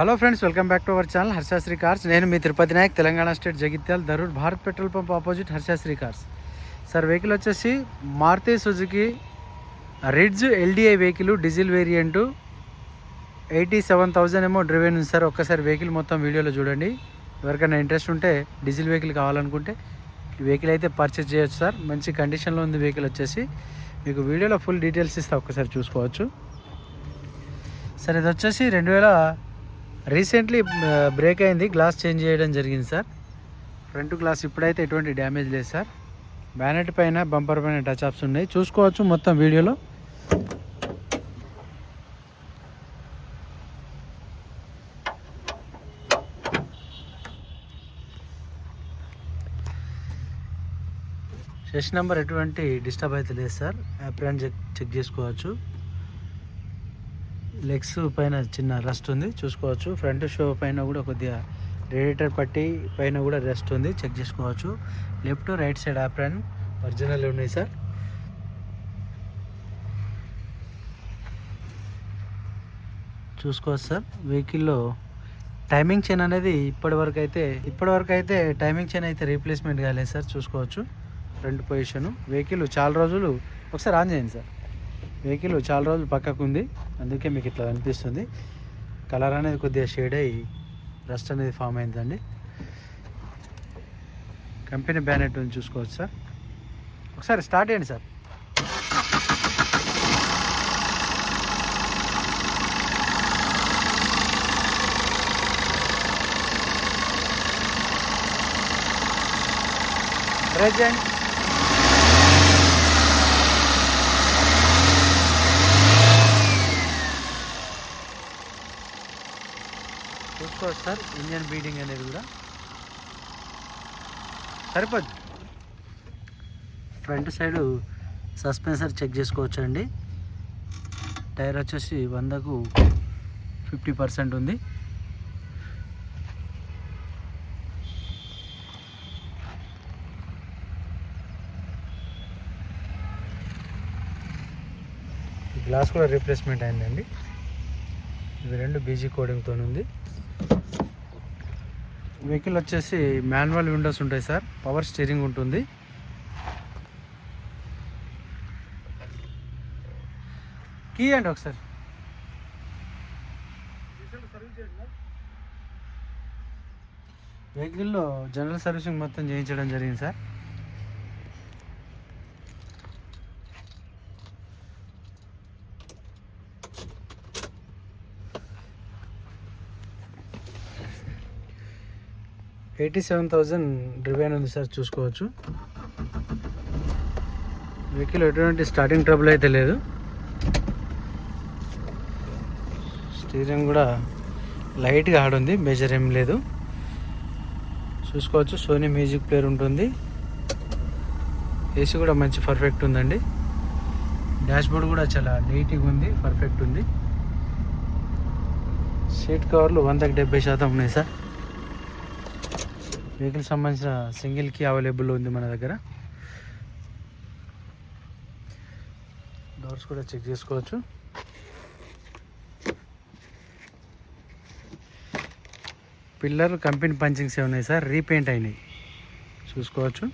Hello friends welcome back to our channel Harshasri cars నేను మీ Tirupati Nayak Telangana state Jagtial Darur Bharat petrol pump opposite Harshasri cars sir vehicle వచ్చేసి Maruti Suzuki Ritz LDI vehicle diesel variant eighty seven thousand ఏమో driven ఉంది sir ఒక్కసారి vehicle మొత్తం వీడియోలో చూడండి. ఎవరికైనా interest ఉంటే డీజిల్ వెహికల్ కావాలనుకుంటే ఈ వెహికల్ అయితే పర్చేస్ చేయొచ్చు సార్ మంచి కండిషన్లో ఉంది వెహికల్ వచ్చేసి. మీకు వీడియోలో ఫుల్ డీటెయిల్స్ ఇస్తా ఒక్కసారి చూసుకోవచ్చు. సార్ ఇది వచ్చేసి రెండు వేల రీసెంట్లీ బ్రేక్ అయింది. గ్లాస్ చేంజ్ చేయడం జరిగింది సార్. ఫ్రంట్ గ్లాస్ ఇప్పుడైతే ఎటువంటి డ్యామేజ్ లేదు సార్. బ్యానెట్ పైన బంపర్ పైన టచ్ అప్స్ ఉన్నాయి. చూసుకోవచ్చు మొత్తం వీడియోలో. సెషన్ నెంబర్ ఎటువంటి డిస్టర్బ్ అయితే లేదు సార్. యాప్ చెక్ చెక్ చేసుకోవచ్చు. లెగ్స్ పైన చిన్న రస్ట్ ఉంది. చూసుకోవచ్చు. ఫ్రంట్ షో పైన కూడా కొద్దిగా రేడియేటర్ పట్టి పైన కూడా రెస్ట్ ఉంది. చెక్ చేసుకోవచ్చు. Left right side apron original ఉన్నాయి సార్. చూసుకోవచ్చు సార్. వెహికల్లో టైమింగ్ చైన్ అనేది ఇప్పటివరకు అయితే ఇప్పటివరకు అయితే టైమింగ్ చైన్ అయితే రీప్లేస్మెంట్ కాలేదు సార్. చూసుకోవచ్చు. ఫ్రంట్ పొజిషన్ వెహికల్ చాలా రోజులు. ఒకసారి ఆన్ చేయండి సార్. వెహికల్ చాలా రోజులు పక్కకు ఉంది అందుకే మీకు ఇట్లా అనిపిస్తుంది. కలర్ అనేది కొద్దిగా షేడ్ అయ్యి రస్ట్ అనేది ఫామ్ అయిందండి. కంపెనీ బ్యానెట్ ఉంది చూసుకోవచ్చు సార్. ఒకసారి స్టార్ట్ చేయండి సార్. ప్రెజెంట్ చూడవచ్చు సార్ ఇంజన్ బీడింగ్ అనేది కూడా సరిపోద్ది. ఫ్రంట్ సైడ్ సస్పెన్సర్ చెక్ చేసుకోవచ్చు అండి టైర్ వచ్చేసి వందకు ఫిఫ్టీ పర్సెంట్ ఉంది. గ్లాస్ కూడా రీప్లేస్మెంట్ అయిందండి. ఇవి రెండు బీజీ కోడింగ్తో ఉంది వెహికల్ వచ్చేసి మాన్యువల్ విండోస్ ఉంటాయి సార్. పవర్ స్టీరింగ్ ఉంటుంది. కీ అండి ఒకసారి. వెహికల్లో జనరల్ సర్వీసింగ్ మొత్తం చేయించడం జరిగింది సార్. ఎయిటీ సెవెన్ థౌజండ్ రివైన్ ఉంది సార్ చూసుకోవచ్చు. వెహికల్ ఎటువంటి స్టార్టింగ్ ట్రబుల్ అయితే లేదు. స్టీరింగ్ కూడా లైట్గా ఆడుంది మేజర్ ఏం లేదు. చూసుకోవచ్చు సోనీ మ్యూజిక్ ప్లేయర్ ఉంటుంది. ఏసీ కూడా మంచి పర్ఫెక్ట్ ఉందండి. డాష్బోర్డ్ కూడా చాలా నీట్గా ఉంది పర్ఫెక్ట్ ఉంది. సీట్ కవర్లు వందకి డెబ్బై శాతం ఉన్నాయి సార్. వెహికల్ సంబంధించిన సింగిల్కి అవైలబుల్ ఉంది మన దగ్గర. డోర్స్ కూడా చెక్ చేసుకోవచ్చు. పిల్లర్ కంపెనీ పంచింగ్స్ ఏ ఉన్నాయి సార్? రీపెయింట్ అయినాయి. చూసుకోవచ్చు.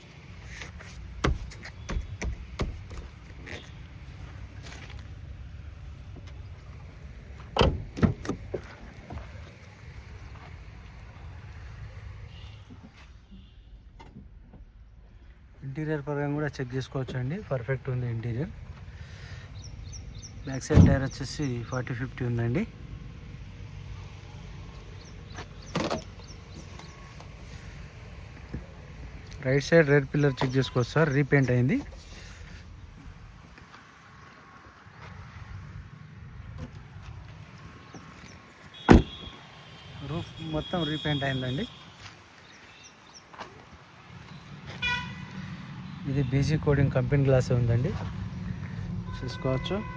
ఇంటీరియర్ పరంగా కూడా చెక్ చేసుకోవచ్చు అండి పర్ఫెక్ట్ ఉంది ఇంటీరియర్. బ్యాక్ సైడ్ టైర్ వచ్చేసి ఫార్టీ ఫిఫ్టీ ఉందండి. Right side red pillar check చేసుకోవచ్చు సార్. రీపెయింట్ అయింది. రూఫ్ మొత్తం రీపెయింట్ అయిందండి. ఇది బీజీ కోడింగ్ కంపెనీ గ్లాస్ ఉందండి. చూసుకోవచ్చు.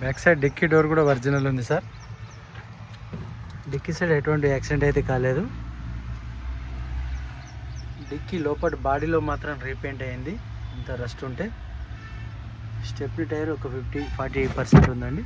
బ్యాక్ సైడ్ డిక్కీ డోర్ కూడా ఒరిజినల్ ఉంది సార్. డిక్కీ సైడ్ ఎటువంటి యాక్సిడెంట్ అయితే కాలేదు. డిక్కీ లోపల బాడీలో మాత్రం రీపెయింట్ అయింది. ఇంత రస్ట్ ఉంటే. స్టెప్ని టైర్ ఒక ఫిఫ్టీ ఫార్టీ పర్సెంట్ ఉందండి.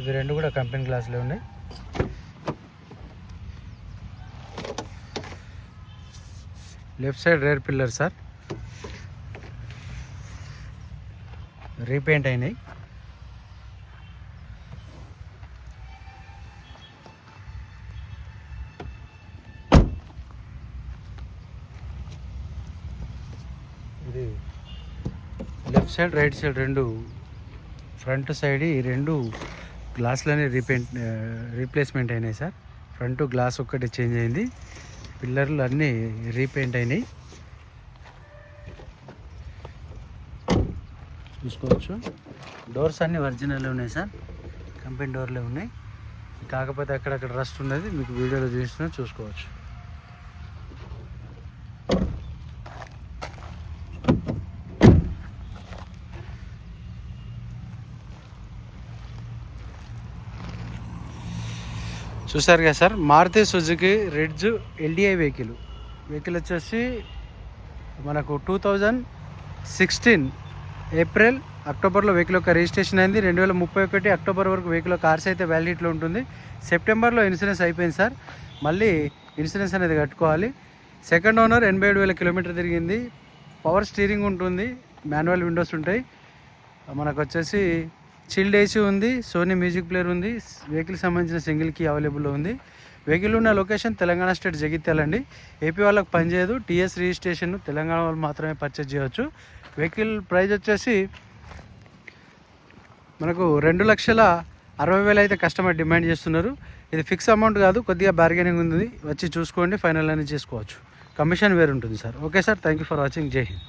ఇవి రెండు కూడా కంపెనీ గ్లాసులే ఉన్నాయి. Left side rear pillar sir. Repaint అయినాయి. ఇది లెఫ్ట్ సైడ్ రైట్ సైడ్ రెండు ఫ్రంట్ సైడ్ ఈ రెండు గ్లాసులనే రీపెయింట్ రీప్లేస్మెంట్ అయినాయి సార్. ఫ్రంట్ గ్లాస్ ఒక్కటి చేంజ్ అయింది. పిల్లర్లు అన్నీ రీపెయింట్ అయినాయి. చూసుకోవచ్చు. డోర్స్ అన్నీ ఒరిజినల్ ఉన్నాయి సార్. కంపెనీ డోర్లే ఉన్నాయి. కాకపోతే అక్కడక్కడ రస్ట్ ఉన్నది. మీకు వీడియోలో చూస్తున్నా చూసుకోవచ్చు. చూసారు కదా sir? Maruti Suzuki Ritz LDI vehicle. Vehicle వచ్చేసి మనకు టూ థౌజండ్ సిక్స్టీన్ ఏప్రిల్ అక్టోబర్లో వెహికల్ యొక్క రిజిస్ట్రేషన్ అయింది. రెండు వేల ముప్పై ఒకటి అక్టోబర్ వరకు వెహికల్ కార్స్ అయితే వ్యాలిడిటీలో ఉంటుంది. సెప్టెంబర్లో ఇన్సూరెన్స్ అయిపోయింది సార్. మళ్ళీ ఇన్సూరెన్స్ అనేది కట్టుకోవాలి. సెకండ్ ఓనర్ ఎనభై ఏడు వేల కిలోమీటర్ తిరిగింది. పవర్ స్టీరింగ్ ఉంటుంది. మాన్యువల్ విండోస్ ఉంటాయి. మనకు వచ్చేసి చిల్డ్ ఏసీ ఉంది సోనీ మ్యూజిక్ ప్లేయర్ ఉంది వెహికల్ సంబంధించిన సింగిల్ కీ అవైలబుల్లో ఉంది. వెహికల్ ఉన్న లొకేషన్ తెలంగాణ స్టేట్ జగిత్యాల అండి. ఏపీ వాళ్ళకి పనిచేయదు టీఎస్ రిజిస్ట్రేషన్ తెలంగాణ వాళ్ళు మాత్రమే పర్చేజ్ చేయవచ్చు. వెహికల్ ప్రైస్ వచ్చేసి మనకు రెండు లక్షల అరవై వేలు అయితే కస్టమర్ డిమాండ్ చేస్తున్నారు. ఇది ఫిక్స్ అమౌంట్ కాదు కొద్దిగా బార్గెనింగ్ ఉంది. వచ్చి చూసుకోండి ఫైనల్ అనేది చేసుకోవచ్చు. కమిషన్ వేరు ఉంటుంది sir okay sir thank you for watching Jai Hind